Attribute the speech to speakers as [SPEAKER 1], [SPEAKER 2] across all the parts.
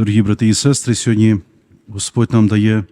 [SPEAKER 1] Дорогі брати і сестри, сьогодні Господь нам дає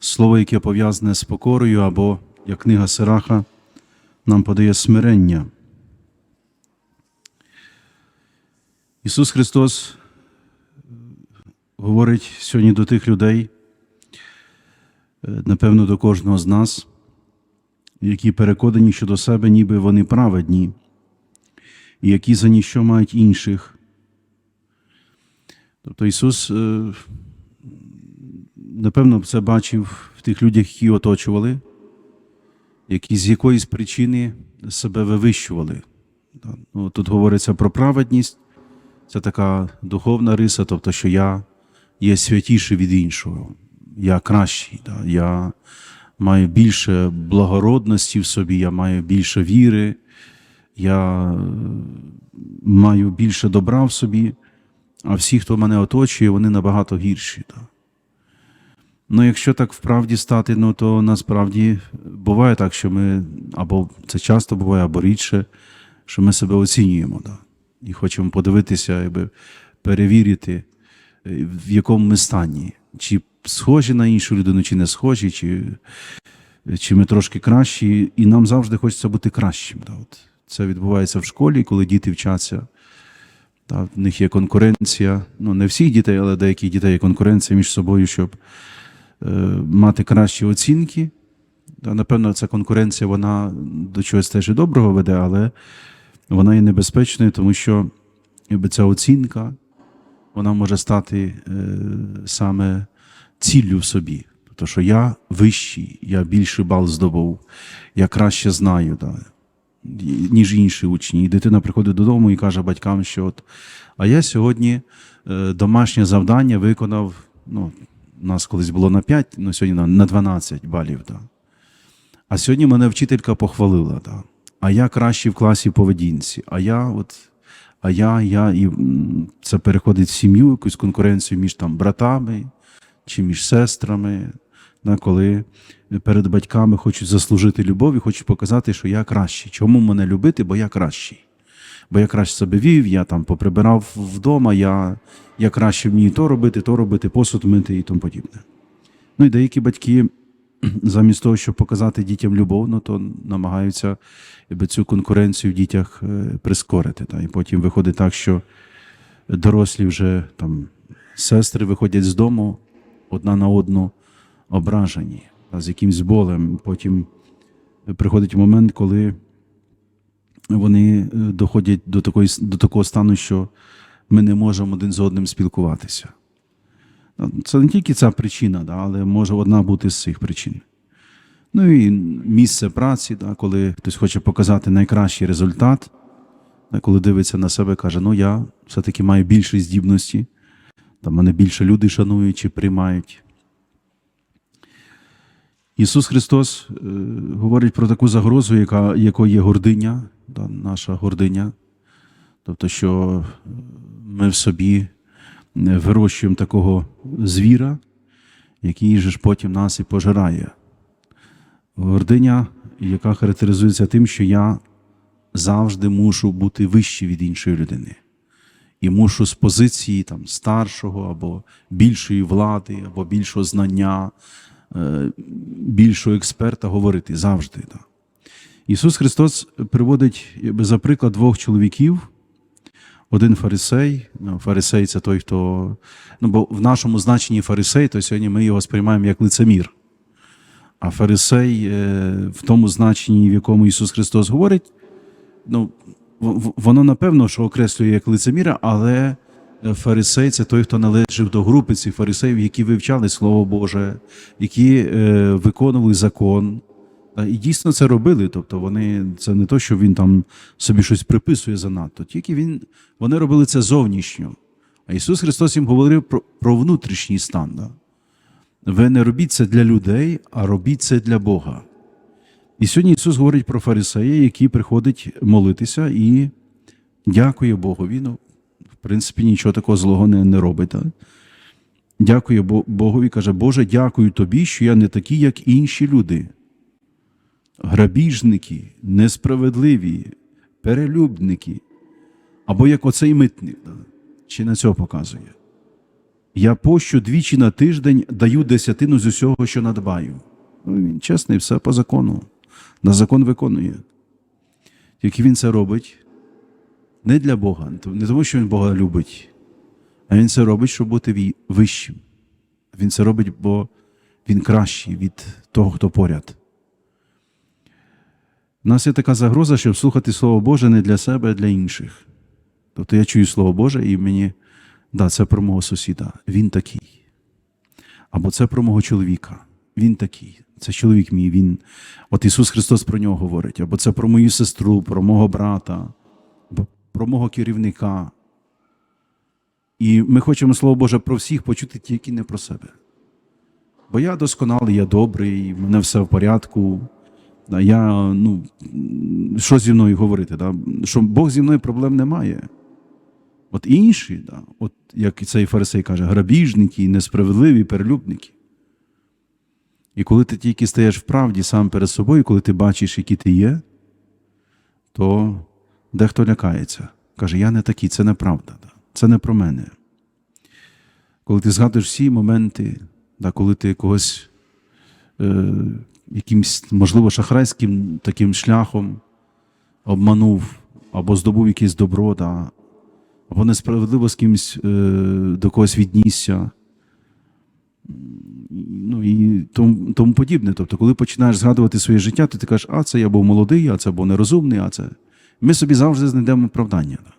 [SPEAKER 1] слово, яке пов'язане з покорою, або, як книга Сираха, нам подає смирення. Ісус Христос говорить сьогодні до тих людей, е, напевно, до кожного з нас, які переконані щодо себе, ніби вони праведні, і які за ніщо мають інших. Тобто Ісус, е, напевно, це бачив в тих людях, які оточували, які з якоїсь причини себе вивищували. Ну, Тут говориться про праведність, це така духовна риса, тобто, що я є святіший від іншого, я кращий, да. я маю більше благородності в собі, я маю більше віри, я е, маю більше добра в собі а всі, хто мене оточує, вони набагато гірші. Так. Ну, якщо так вправді стати, ну то насправді буває так, що ми, або це часто буває, або рідше, що ми себе оцінюємо. Так. І хочемо подивитися, якби, перевірити, е, в якому ми стані, чи схожі на іншу людину, чи не схожі, чи, чи ми трошки кращі, і нам завжди хочеться бути кращим. Так. От Це відбувається в школі, коли діти вчаться. Та, в них є конкуренція. Ну, не всіх дітей, але деяких дітей є конкуренція між собою, щоб е, мати кращі оцінки. Та, напевно, ця конкуренція вона до чогось теж і доброго веде, але вона є небезпечною, тому що якби, ця оцінка вона може стати е, саме ціллю в собі. Тобто, що я вищий, я більший бал здобув, я краще знаю. Да ніж інші учні. І дитина приходить додому і каже батькам, що от, а я сьогодні е, домашнє завдання виконав. ну, У нас колись було на 5, ну сьогодні на 12 балів. Да. А сьогодні мене вчителька похвалила. Да. А я кращий в класі поведінці. А я от. А я, я, і це переходить в сім'ю, якусь конкуренцію між там братами чи між сестрами, коли перед батьками хочуть заслужити любов і хочуть показати, що я кращий. Чому мене любити? Бо я кращий. Бо я краще себе вів, я там поприбирав вдома, я я краще вмію то робити, то робити, посуд мити і тому подібне. Ну і деякі батьки, замість того, щоб показати дітям любов, ну, то намагаються якби, цю конкуренцію в дітях е, прискорити. Та, І потім виходить так, що дорослі вже там сестри виходять з дому одна на одну ображені з якимсь болем. Потім приходить момент, коли вони е, доходять до такої, до такого стану, що ми не можемо один з одним спілкуватися. Це не тільки ця причина, але може одна бути з цих причин. Ну і місце праці, коли хтось хоче показати найкращий результат, коли дивиться на себе, каже, ну я все-таки маю більше здібності, там мене більше люди шанують чи приймають. Ісус Христос е, говорить про таку загрозу, яка, якою є гординя, да, наша гординя. Тобто, що ми в собі вирощуємо такого звіра, який же ж потім нас і пожирає. Гординя, яка характеризується тим, що я завжди мушу бути вищий від іншої людини. І мушу з позиції там, старшого або більшої влади, або більшого знання. Е, більшого експерта говорити завжди. Да. Ісус Христос приводить за приклад двох чоловіків. Один фарисей. Ну, фарисей це той, хто. Ну, бо в нашому значенні фарисей, то сьогодні ми його сприймаємо як лицемір. А фарисей е, в тому значенні, в якому Ісус Христос говорить, ну, воно напевно, що окреслює як лицеміра, але фарисей це той, хто належав до групи цих фарисеїв, які вивчали Слово Боже, які е, виконували закон. І дійсно це робили. Тобто вони це не то, що він там собі щось приписує занадто, тільки він, вони робили це зовнішньо. А Ісус Христос їм говорив про про внутрішній стан. Да? Ви не робіть це для людей, а робіть це для Бога. І сьогодні Ісус говорить про фарисея, який приходить молитися і дякує Богові. Ну, принципі, нічого такого злого не, не робить. Так? Дякує Богові, каже, Боже, дякую тобі, що я не такий, як інші люди. Грабіжники, несправедливі, перелюбники, або як оцей митник. Так? Чи на цього показує? Я пощу двічі на тиждень даю десятину з усього, що надбаю. Ну, він чесний, все по закону. На закон виконує. Тільки він це робить не для Бога, не тому, що він Бога любить, а він це робить, щоб бути вищим. Він це робить, бо він кращий від того, хто поряд. У нас є така загроза, щоб слухати Слово Боже не для себе, а для інших. Тобто я чую Слово Боже, і мені, да, це про мого сусіда, він такий. Або це про мого чоловіка, він такий. Це чоловік мій, він. От Ісус Христос про нього говорить, або це про мою сестру, про мого брата, про мого керівника. І ми хочемо Слово Боже про всіх почути тільки не про себе. Бо я досконалий, я добрий, в мене все в порядку. Да, я, ну, що зі мною говорити? Да? Що Бог зі мною проблем немає. От інші, да, от як цей фарисей каже, грабіжники, несправедливі, перелюбники. І коли ти тільки стаєш в правді сам перед собою, коли ти бачиш, який ти є, то дехто лякається. Каже, я не такий, це неправда. Це не про мене. Коли ти згадуєш всі моменти, да, коли ти когось е, якимсь, можливо, шахрайським таким шляхом обманув або здобув якесь добро, да, або несправедливо з кимось е, до когось віднісся. Ну і тому, тому подібне. Тобто, коли починаєш згадувати своє життя, то ти кажеш, а це я був молодий, а це був нерозумний, а це. Ми собі завжди знайдемо оправдання. Да.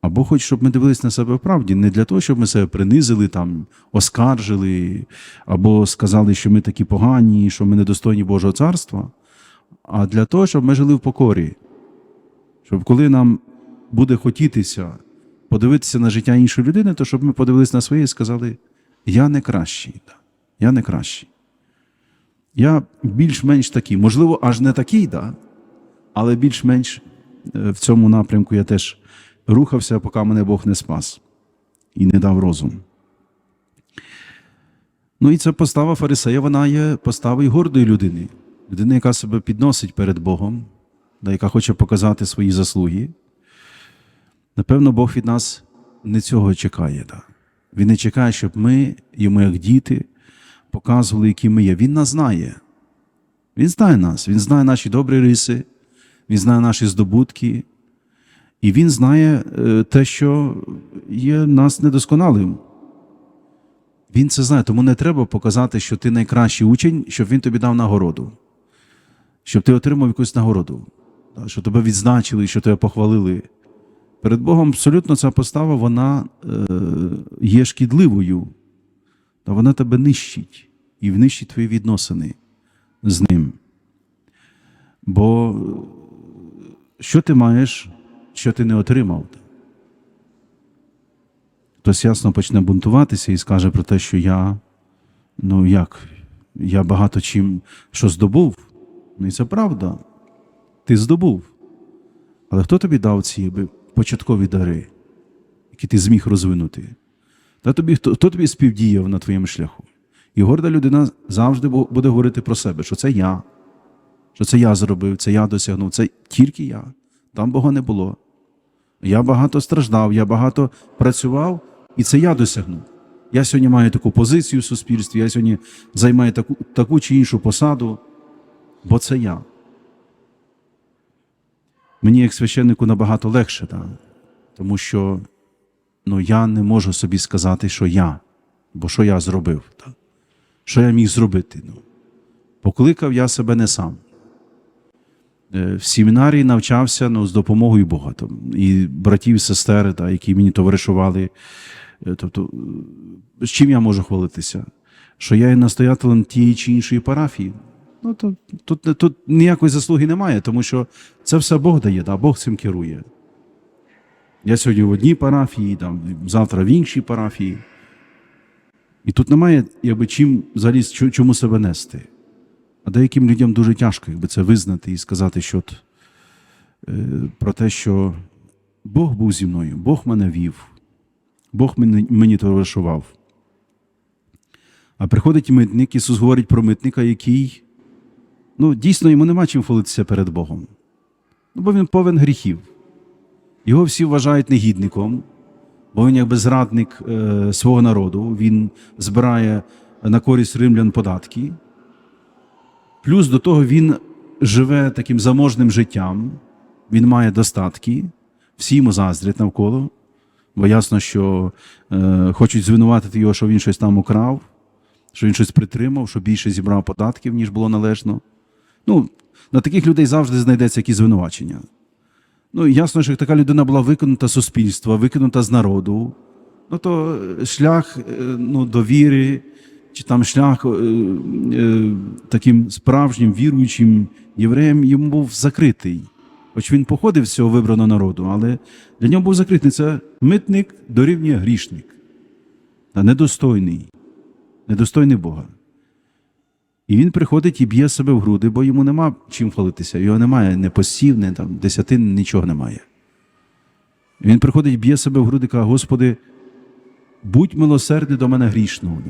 [SPEAKER 1] Або хоч, щоб ми дивились на себе в правді, не для того, щоб ми себе принизили, там, оскаржили, або сказали, що ми такі погані, що ми недостойні Божого царства, а для того, щоб ми жили в покорі. Щоб коли нам буде хотітися подивитися на життя іншої людини, то щоб ми подивилися на своє і сказали: Я не кращий, я не кращий. Я більш-менш такий, можливо, аж не такий, да, але більш-менш е, в цьому напрямку я теж рухався, поки мене Бог не спас і не дав розум. Ну і ця постава фарисея, вона є поставою гордої людини, людини, яка себе підносить перед Богом, яка хоче показати свої заслуги. Напевно, Бог від нас не цього чекає. Да. Він не чекає, щоб ми, йому, як діти, показували, які ми є. Він нас знає. Він знає нас, він знає наші добрі риси, він знає наші здобутки, і він знає е, те, що є нас недосконалим. Він це знає, тому не треба показати, що ти найкращий учень, щоб він тобі дав нагороду, щоб ти отримав якусь нагороду, щоб тебе відзначили, що тебе похвалили. Перед Богом абсолютно ця постава вона е, є шкідливою, та вона тебе нищить і внищить твої відносини з ним. Бо що ти маєш, що ти не отримав? Хтось ясно почне бунтуватися і скаже про те, що я, ну як, я багато чим що здобув. Ну і це правда. Ти здобув. Але хто тобі дав ці початкові дари, які ти зміг розвинути? Та тобі, хто, хто тобі співдіяв на твоєму шляху? І горда людина завжди буде говорити про себе, що це я, що це я зробив, це я досягнув, це тільки я. Там Бога не було. Я багато страждав, я багато працював, і це я досягнув. Я сьогодні маю таку позицію в суспільстві, я сьогодні займаю таку, таку чи іншу посаду, бо це я. Мені, як священнику, набагато легше, да? тому що ну, я не можу собі сказати, що я, бо що я зробив, да? що я міг зробити. Ну? Покликав я себе не сам. Е, В семінарії навчався ну, з допомогою Бога. Там, і братів, і сестер, да, які мені товаришували. Е, Тобто, з чим я можу хвалитися? Що я є настоятелем тієї чи іншої парафії. Ну, то, тут, тут ніякої заслуги немає, тому що це все Бог дає, да, Бог цим керує. Я сьогодні в одній парафії, там, завтра в іншій парафії. І тут немає якби, чим взагалі чому себе нести. А деяким людям дуже тяжко якби, це визнати і сказати, що от, е, про те, що Бог був зі мною, Бог мене вів, Бог мені, мені товаришував. А приходить митник, Ісус говорить про митника, який ну, дійсно йому нема чим хвалитися перед Богом. Ну, бо він повен гріхів. Його всі вважають негідником, бо він якби зрадник е, свого народу, він збирає на користь римлян податки. Плюс до того він живе таким заможним життям, він має достатки, всі йому заздрять навколо, бо ясно, що е, хочуть звинуватити його, що він щось там украв, що він щось притримав, що більше зібрав податків, ніж було належно. Ну, на таких людей завжди знайдеться якісь звинувачення. Ну, ясно, що така людина була викинута з суспільства, викинута з народу, ну то шлях е, ну, до віри, чи там шлях е, е, таким справжнім віруючим євреєм йому був закритий. Хоч він походив з цього вибраного народу, але для нього був закритий. Це митник дорівнює грішник. Та недостойний, недостойний Бога. І він приходить і б'є себе в груди, бо йому нема чим хвалитися. Його немає не посів, не там, десятин, нічого немає. Він приходить і б'є себе в груди каже, Господи, будь милосердний до мене грішного.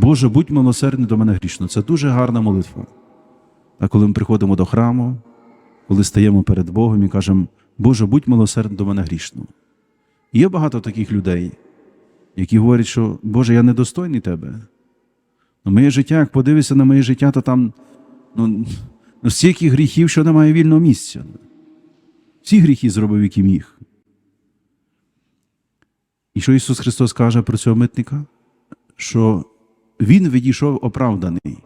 [SPEAKER 1] Боже, будь милосердний до мене грішного. Це дуже гарна молитва. А коли ми приходимо до храму, коли стаємо перед Богом і кажемо, Боже, будь милосердний до мене грішного. І є багато таких людей, які говорять, що Боже, я недостойний Тебе. Ну, моє життя, як подивишся на моє життя, то там ну, ну, стільки гріхів, що немає вільного місця. Всі гріхи зробив, які міг. І що Ісус Христос каже про цього митника? Що Він відійшов оправданий,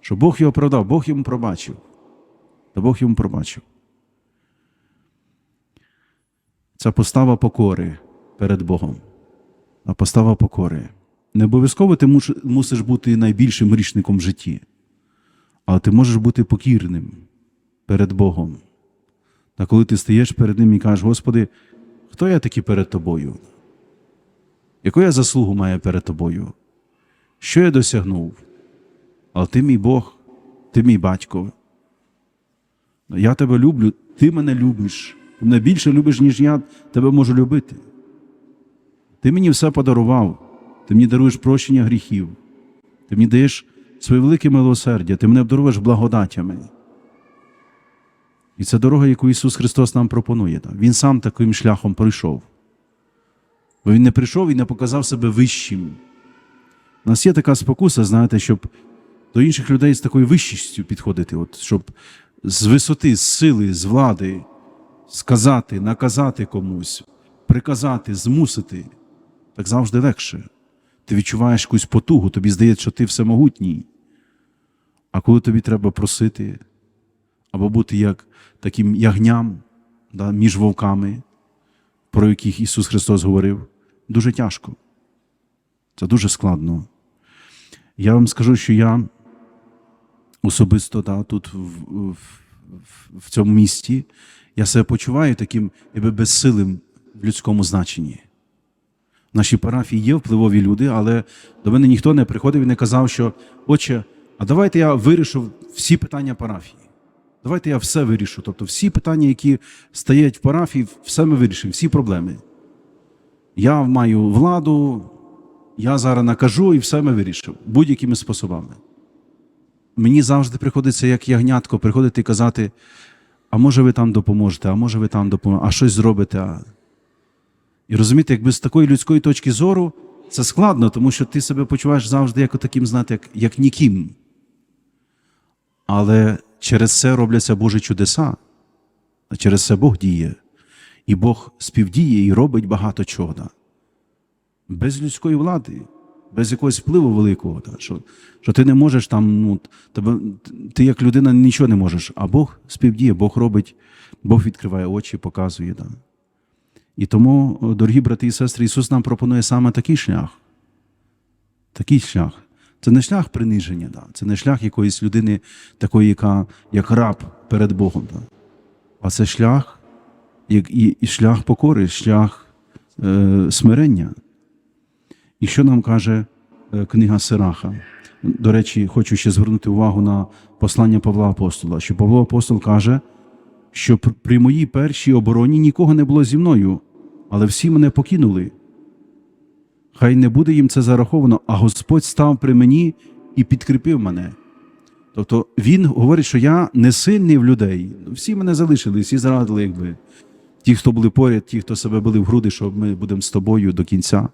[SPEAKER 1] що Бог його оправдав, Бог йому пробачив. Та Бог йому пробачив. Це постава покори перед Богом. А постава покори. Не обов'язково ти мусиш бути найбільшим грішником в житті, але ти можеш бути покірним перед Богом. Та коли ти стаєш перед Ним і кажеш, Господи, хто я такий перед тобою? Яку я заслугу маю перед тобою? Що я досягнув? Але ти мій Бог, ти мій батько. Я тебе люблю, ти мене любиш. Ти мене більше любиш, ніж я тебе можу любити. Ти мені все подарував. Ти мені даруєш прощення гріхів. Ти мені даєш своє велике милосердя, ти мене обдаруєш благодатями. І це дорога, яку Ісус Христос нам пропонує. Він сам таким шляхом пройшов. Бо Він не прийшов і не показав себе вищим. У нас є така спокуса, знаєте, щоб до інших людей з такою вищістю підходити, от, щоб з висоти, з сили, з влади сказати, наказати комусь, приказати, змусити. Так завжди легше. Ти відчуваєш якусь потугу, тобі здається, що ти всемогутній. А коли тобі треба просити, або бути як таким ягням да, між вовками, про яких Ісус Христос говорив, дуже тяжко. Це дуже складно. Я вам скажу, що я особисто да, тут в, в, в цьому місті, я себе почуваю таким якби безсилим в людському значенні. В нашій парафії є впливові люди, але до мене ніхто не приходив і не казав, що отче, а давайте я вирішу всі питання парафії. Давайте я все вирішу. Тобто всі питання, які стоять в парафії, все ми вирішимо, всі проблеми. Я маю владу, я зараз накажу і все ми вирішимо будь-якими способами. Мені завжди приходиться, як ягнятко, приходити і казати, а може ви там допоможете, а може ви там допоможете, а щось зробите. А... І розумієте, якби з такої людської точки зору це складно, тому що ти себе почуваєш завжди як таким, знаєте, як, як ніким. Але через це робляться Божі чудеса, а через це Бог діє. І Бог співдіє і робить багато чого. Без людської влади, без якогось впливу великого, да, що, що ти не можеш там, ну, тебе, ти як людина нічого не можеш, а Бог співдіє, Бог робить, Бог відкриває очі, показує. Да. І тому, дорогі брати і сестри, Ісус нам пропонує саме такий шлях. Такий шлях. Це не шлях приниження, да. це не шлях якоїсь людини, такої, яка як раб перед Богом. Да. А це шлях як і, і шлях покори, шлях е, смирення. І що нам каже е, книга Сираха? До речі, хочу ще звернути увагу на послання Павла Апостола, що Павло Апостол каже, що при моїй першій обороні нікого не було зі мною, але всі мене покинули. Хай не буде їм це зараховано, а Господь став при мені і підкріпив мене. Тобто він говорить, що я не сильний в людей. Всі мене залишили, всі зрадили, якби. ті, хто були поряд, ті, хто себе били в груди, що ми будемо з тобою до кінця.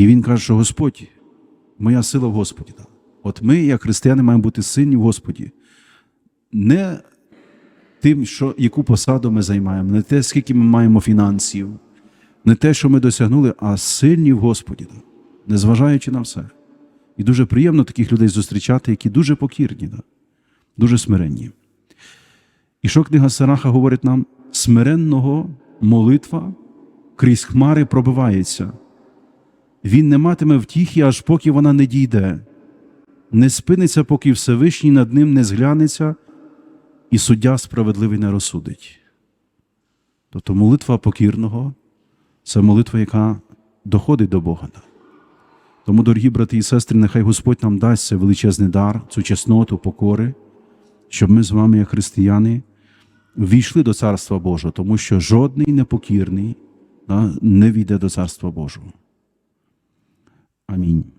[SPEAKER 1] І він каже, що Господь, моя сила в Господі. От ми, як християни, маємо бути сильні в Господі. Не тим, що, яку посаду ми займаємо, не те, скільки ми маємо фінансів, не те, що ми досягнули, а сильні в Господі, незважаючи на все. І дуже приємно таких людей зустрічати, які дуже покірні, дуже смиренні. І що книга Сараха говорить нам? Смиренного молитва крізь хмари пробивається. Він не матиме втіхи, аж поки вона не дійде, не спиниться, поки Всевишній над ним не зглянеться, і суддя справедливий не розсудить. Тобто молитва покірного це молитва, яка доходить до Бога. Тому, дорогі брати і сестри, нехай Господь нам дасть цей величезний дар, цю чесноту, покори, щоб ми з вами, як християни, війшли до Царства Божого, тому що жодний непокірний не війде до Царства Божого. I mean,